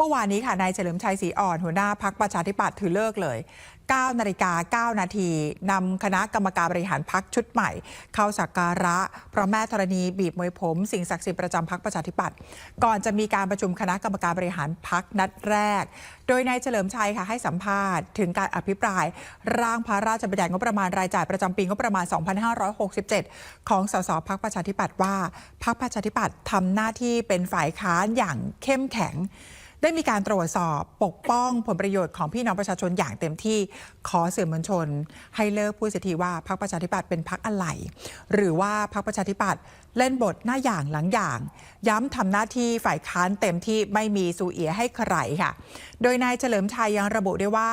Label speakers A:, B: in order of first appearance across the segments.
A: เมื่อวานนี้ค่ะนายเฉลิมชัยศรีอ่อน หัวหน้าพักประชาธิปัตย์ถือเลิกเลย 9 นาฬิกา 9 นาทีนำคณะกรรมการบริหารพักชุดใหม่ เข้าสักการะพระแม่ธรณีบีบมวยผม สิ่งศักดิ์สิทธิ์ประจำพักประชาธิปัตย์ก่อนจะมีการประชุมคณะกรรมการบริหารพักนัดแรก โดยนายเฉลิมชัยค่ะให้สัมภาษณ์ถึงการอภิปราย ร่างพระราชบัญญัติงบประมาณรายจ่ายประจำปีงบประมาณ 2567 ของสสพักประชาธิปัตย์ว่าพักประชาธิปัตย์ทำหน้าที่เป็นฝ่ายค้านอย่างเข้มแข็ง ได้มีการตรวจสอบปกป้องผลประโยชน์ของพี่น้องประชาชนอย่างเต็มที่ขอสื่อมวลชน ให้เลิกพูดเสียทีว่าพรรคประชาธิปัตย์เป็นพรรคอะไร หรือว่าพรรคประชาธิปัตย์เล่นบทหน้าอย่างหลังอย่าง ย้ำทำหน้าที่ฝ่ายค้านเต็มที่ไม่มีสูเอียให้ใครค่ะ โดยนายเฉลิมชัยยังระบุด้วยว่า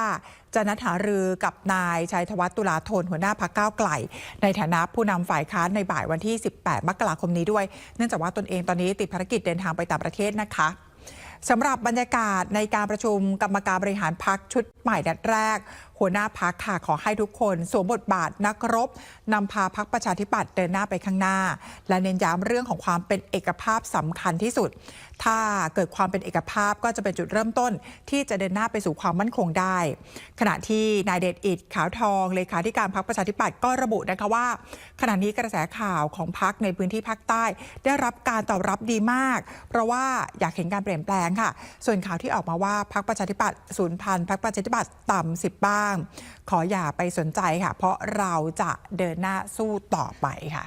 A: จะนัดหารือกับนายชัยธวัฒน์ตุลาธนหัวหน้าพักก้าวไกล ในฐานะผู้นำฝ่ายค้านในบ่ายวันที่ 18 มกราคมนี้ด้วย เนื่องจากว่าตนเองตอนนี้ติดภารกิจเดินทางไปต่างประเทศนะคะ สำหรับบรรยากาศในการประชุมกรรมการบริหารพักชุดใหม่นัดแรกหัวหน้าพักค่ะขอให้ทุกคนสวมบทบาทนักรบนำพาพักประชาธิปัตย์เดินหน้าไปข้างหน้า และเน้นย้ำเรื่องของความเป็นเอกภาพสำคัญที่สุด ถ้าเกิดความเป็นเอกภาพก็จะเป็นจุดเริ่มต้น ที่จะเดินหน้าไปสู่ความมั่นคงได้ ขณะที่นายเดชอิดขาวทองเลขาธิการพักประชาธิปัตย์ก็ระบุนะคะว่า ขณะนี้กระแสข่าวของพักในพื้นที่ภาคใต้ ได้รับการตอบรับดีมาก เพราะว่าอยากเห็นการเปลี่ยนแปลงค่ะ ส่วนข่าวที่ออกมาว่าพักประชาธิปัตย์ศูนย์พันพักประชาธิปัตย์ต่ำสิบบ้าบ้าง ขออย่าไปสนใจค่ะ เพราะเราจะเดินหน้าสู้ต่อไปค่ะ